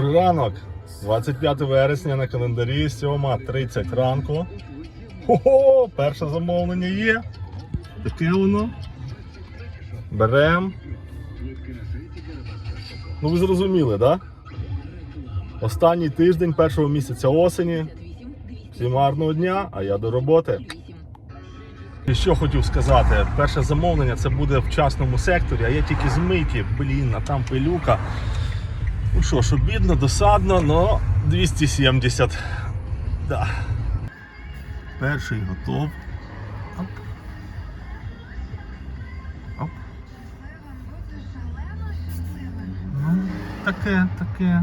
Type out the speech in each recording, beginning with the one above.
Добрий ранок. 25 вересня на календарі 7.30 ранку. Хо-хо, перше замовлення є. Таке воно. Берем. Ну ви зрозуміли, так? Да? Останній тиждень першого місяця осені. Всім гарного дня, а я до роботи. І що хотів сказати, перше замовлення це буде в частному секторі, а я тільки з мийки, блін, а там пилюка. Ну що ж, обідно, досадно, но 270. Да. Перший готов. Оп. Оп. Ну, таке, таке.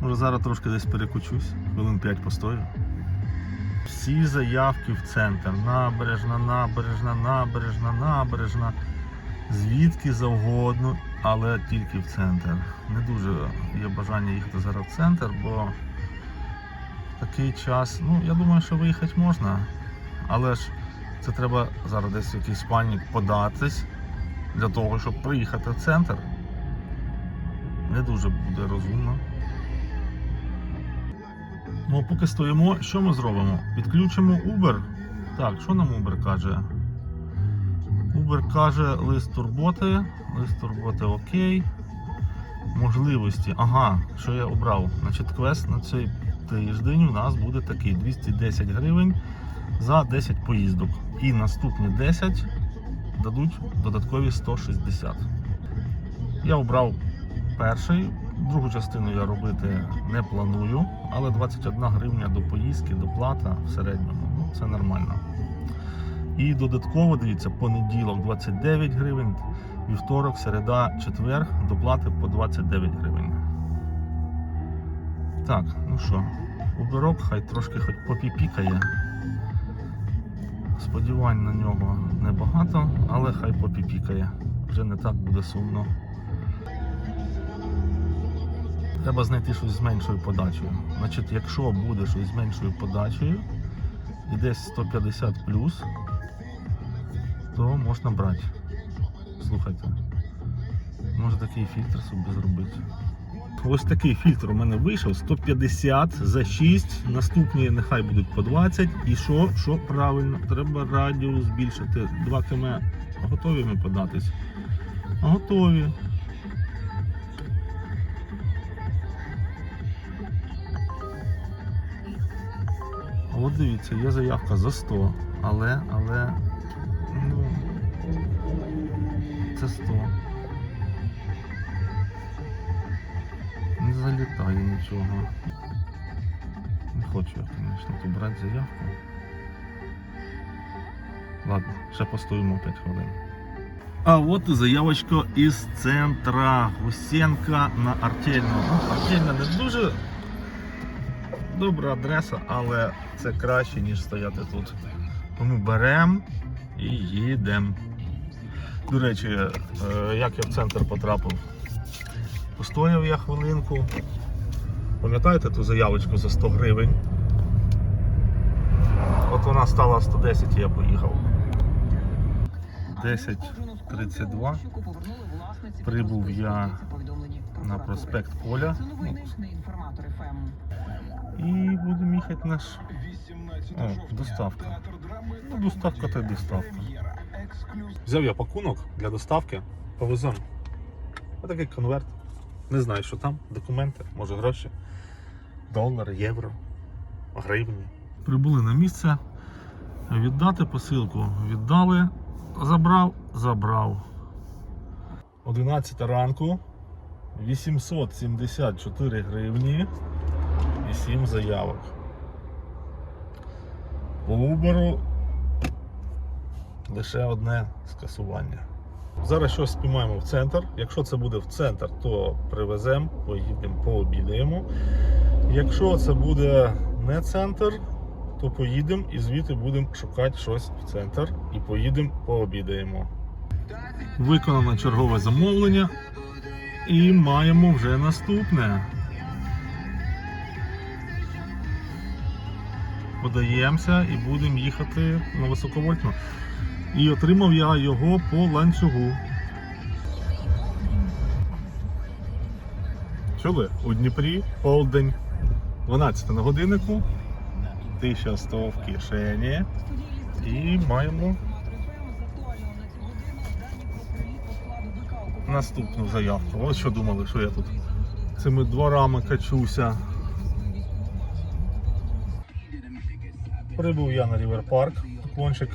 Може зараз трошки десь перекучусь, хвилин 5 постою. Всі заявки в центр. Набережна, набережна, набережна, набережна. Звідки завгодно, але тільки в центр. Не дуже є бажання їхати зараз в центр, бо такий час, ну я думаю, що виїхати можна, але ж це треба зараз десь в якийсь спальник податись для того, щоб приїхати в центр. Не дуже буде розумно. Ну, поки стоїмо, що ми зробимо? Підключимо Uber. Так, що нам Uber каже? Uber каже лист турботи. Лист турботи окей. Можливості. Ага, що я обрав? Значить, квест на цей тиждень у нас буде такий 210 гривень за 10 поїздок. І наступні 10 дадуть додаткові 160. Я обрав перший. Другу частину я робити не планую, але 21 гривня до поїздки, доплата в середньому. Ну, це нормально. І додатково, дивіться, понеділок 29 гривень, вівторок, середа, четвер, доплати по 29 гривень. Так, ну що, убирок хай трошки хоч попіпікає. Сподівань на нього небагато, але хай попіпікає. Вже не так буде сумно. Треба знайти щось з меншою подачею. Значить, якщо буде щось з меншою подачею, і десь 150 плюс, то можна брати. Слухайте. Може такий фільтр собі зробити. Ось такий фільтр у мене вийшов 150 за 6. Наступні нехай будуть по 20. І що? Що правильно? Треба радіус збільшити. 2 км. Готові ми податись? Готові. От дивіться, є заявка за 100, але, але, це 100. Не залітає нічого. Не хочу я, звісно, тут брати заявку. Ладно, ще постоїмо 5 хвилин. А от і заявочка із центра Гусенка на Артельну. Ну, Артельна не дуже добра адреса, але це краще, ніж стояти тут. Тому беремо і їдемо. До речі, е, як я в центр потрапив? Постояв я хвилинку. Пам'ятаєте ту заявочку за 100 гривень? От вона стала 110 і я поїхав. 10.32 прибув я на проспект Поля. І будемо їхати наш. О, доставка. Ну, доставка та доставка. Взяв я пакунок для доставки, повеземо. Отакий конверт. Не знаю, що там, документи, може гроші. Долар, євро, гривні. Прибули на місце. Віддати посилку. Віддали. Забрав, забрав. 11 ранку. 874 гривні і 7 заявок. По Uber лише одне скасування. Зараз щось спіймаємо в центр. Якщо це буде в центр, то привеземо, поїдемо, пообідаємо. Якщо це буде не центр, то поїдемо і звідти будемо шукати щось в центр і поїдемо, пообідаємо. Виконано чергове замовлення. І маємо вже наступне. Подаємося і будемо їхати на високовольтну. І отримав я його по ланцюгу. Чули? У Дніпрі полдень 12 на годиннику, 1100 в кишені. І маємо наступну заявку. Ось що думали, що я тут цими дворами качуся. Прибув я на Рівер Парк. Клончик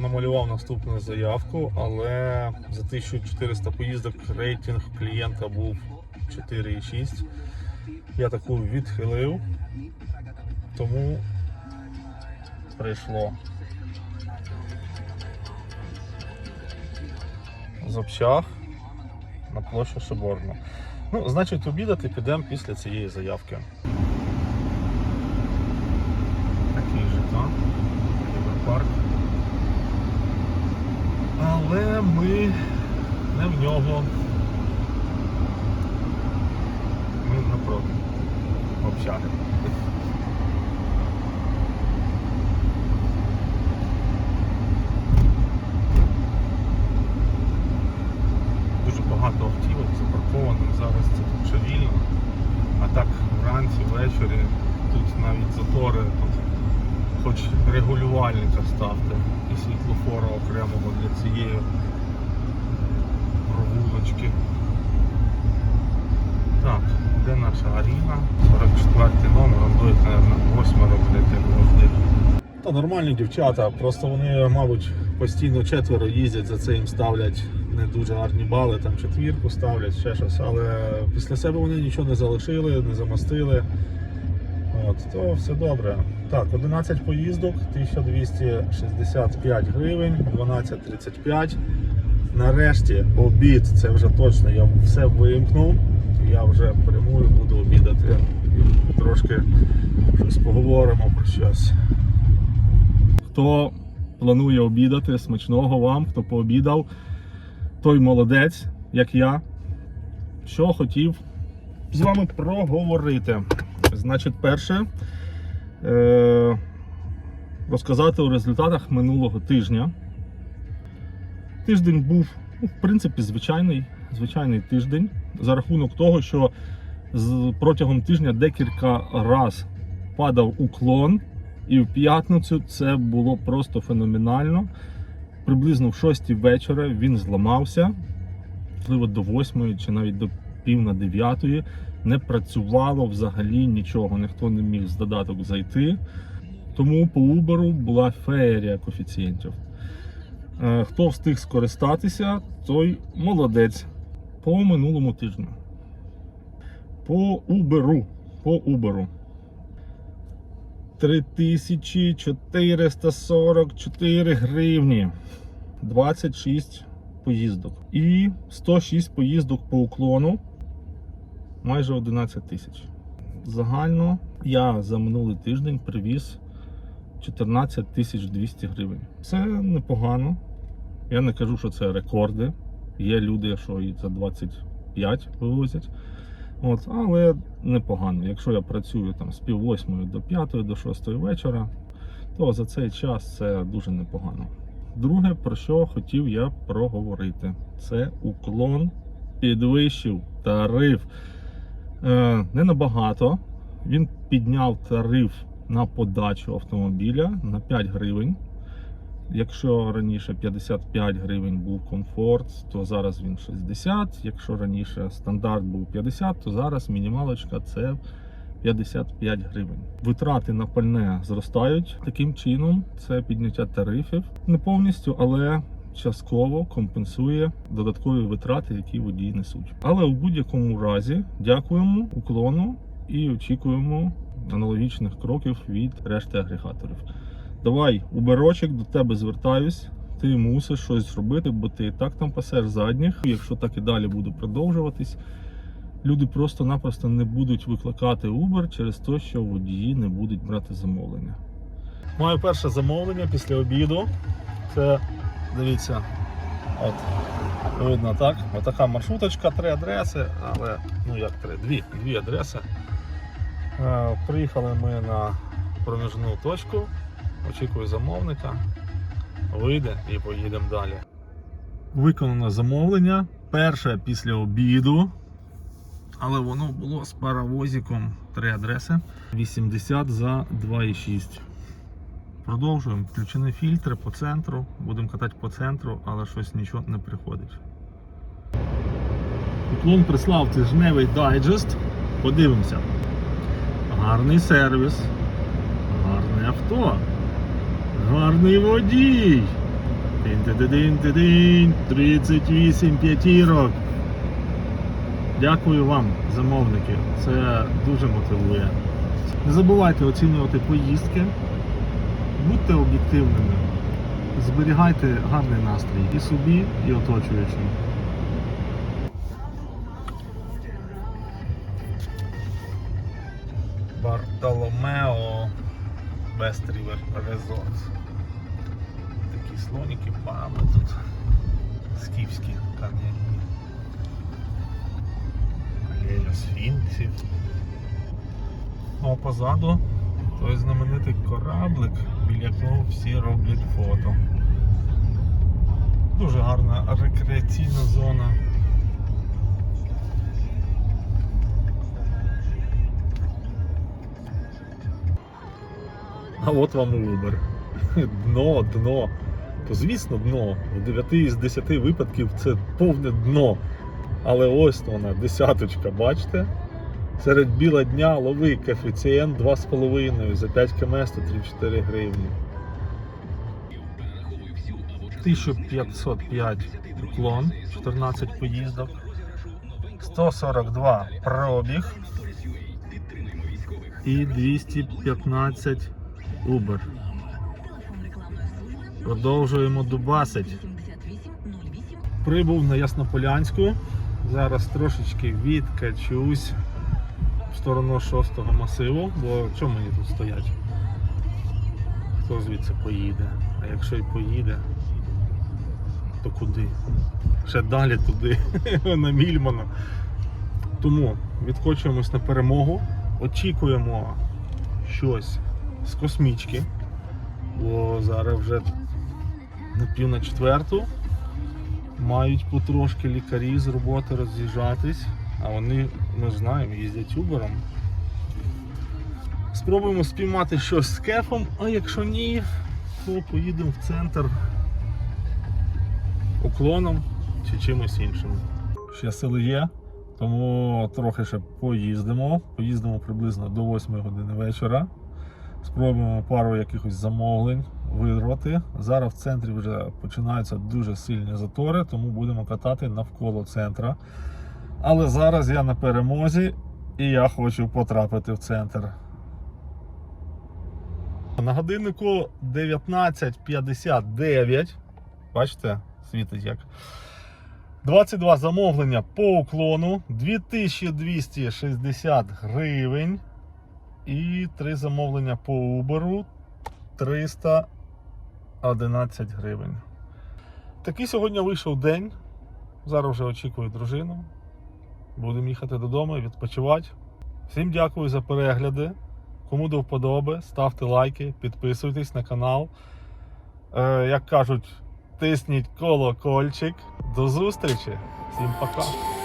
намалював наступну заявку, але за 1400 поїздок рейтинг клієнта був 4,6. Я таку відхилив, тому прийшло з общаг на площу Соборну. Ну, значить, обідати підемо після цієї заявки. Але ми не в нього. Ми напроти. Общаги. Дуже багато автівок запаркованих, зараз це тут вільно. А так вранці, ввечері тут навіть затори, тут хоч регулювальника ставте і світлофора окремого для цієї провулочки. Так, де наша аріна? 44 номер, он мабуть, восьмеро як завжди. Та нормальні дівчата, просто вони, мабуть, постійно четверо їздять, за це їм ставлять не дуже гарні бали, там четвірку ставлять, ще щось, але після себе вони нічого не залишили, не замостили. От, то все добре. Так, 11 поїздок, 1265 гривень, 12.35. Нарешті обід, це вже точно, я все вимкнув. Я вже прямую, буду обідати. Трошки щось поговоримо про щось. Хто планує обідати, смачного вам, хто пообідав, той молодець, як я. Що хотів з вами проговорити. Значить, перше е- розказати у результатах минулого тижня. Тиждень був, ну, в принципі, звичайний, звичайний тиждень за рахунок того, що протягом тижня декілька раз падав уклон, і в п'ятницю це було просто феноменально. Приблизно в 6 вечора він зламався, можливо, до 8 чи навіть до пів на 9 не працювало взагалі нічого, ніхто не міг з додаток зайти. Тому по Uber була феєрія коефіцієнтів. Е, Хто встиг скористатися, той молодець по минулому тижню. По Uber. По Uber. 3444 гривні. 26 поїздок. І 106 поїздок по уклону. Майже 11 тисяч. Загально я за минулий тиждень привіз 14 тисяч 200 гривень. Це непогано. Я не кажу, що це рекорди. Є люди, що і за 25 вивозять. От, але непогано. Якщо я працюю там з пів восьмої до п'ятої, до шостої вечора, то за цей час це дуже непогано. Друге, про що хотів я проговорити, це уклон підвищив тариф. Е, не набагато. Він підняв тариф на подачу автомобіля на 5 гривень. Якщо раніше 55 гривень був комфорт, то зараз він 60. Якщо раніше стандарт був 50, то зараз мінімалочка це 55 гривень. Витрати на пальне зростають таким чином. Це підняття тарифів не повністю, але частково компенсує додаткові витрати, які водії несуть. Але у будь-якому разі дякуємо уклону і очікуємо аналогічних кроків від решти агрегаторів. Давай, уберочок, до тебе звертаюсь. Ти мусиш щось зробити, бо ти і так там пасеш задніх. Якщо так і далі буде продовжуватись, люди просто-напросто не будуть викликати Uber через те, що водії не будуть брати замовлення. Моє перше замовлення після обіду. Це дивіться, от видно так. Отака маршруточка, три адреси, але ну як три, дві, дві адреси. Е, Приїхали ми на проміжну точку. Очікую замовника. Вийде і поїдемо далі. Виконано замовлення. Перше після обіду. але воно було з паровозиком. Три адреси. 80 за 2,6. Продовжуємо. Включені фільтри по центру. Будемо катати по центру, але щось нічого не приходить. Уклон прислав тижневий дайджест. Подивимося. Гарний сервіс. Гарне авто. Гарний водій. Тин-ти-ти-дин-ти-дин. 38 п'ятірок. Дякую вам, замовники. Це дуже мотивує. Не забувайте оцінювати поїздки. Будьте об'єктивними. Зберігайте гарний настрій і собі, і оточуючим. Бартоломео River Resort. Такі слоніки, пами тут. Скіфські кам'яні. Алея сфінксів. Ну а позаду той знаменитий кораблик, біля якого всі роблять фото. Дуже гарна рекреаційна зона. А от вам Uber. Дно, дно. То звісно дно. В 9 із 10 випадків це повне дно. Але ось вона, десяточка, бачите? Серед біла дня лови коефіцієнт 2,5 за 5 км 134 гривні. 1505 уклон, 14 поїздок, 142 пробіг і 215 Uber. Продовжуємо дубасить. Прибув на Яснополянську. Зараз трошечки відкачусь сторону 6-го масиву, бо чому мені тут стоять? Хто звідси поїде? А якщо й поїде, то куди? Ще далі туди, на Мільмана. Тому відкочуємось на перемогу, очікуємо щось з космічки, бо зараз вже на пів на четверту мають потрошки лікарі з роботи роз'їжджатись, а вони, ми знаємо, їздять убером. Спробуємо спіймати щось з кефом, а якщо ні, то поїдемо в центр уклоном чи чимось іншим. Ще сили є, тому трохи ще поїздимо. Поїздимо приблизно до 8 години вечора. Спробуємо пару якихось замовлень вирвати. Зараз в центрі вже починаються дуже сильні затори, тому будемо катати навколо центра. Але зараз я на перемозі і я хочу потрапити в центр. На годиннику 19.59. Бачите, світить як. 22 замовлення по уклону, 2260 гривень. І 3 замовлення по Uber 311 гривень. Такий сьогодні вийшов день. Зараз вже очікую дружину. Будемо їхати додому і відпочивати. Всім дякую за перегляди. Кому до вподоби, ставте лайки, підписуйтесь на канал. Е, як кажуть, тисніть колокольчик. До зустрічі! Всім пока!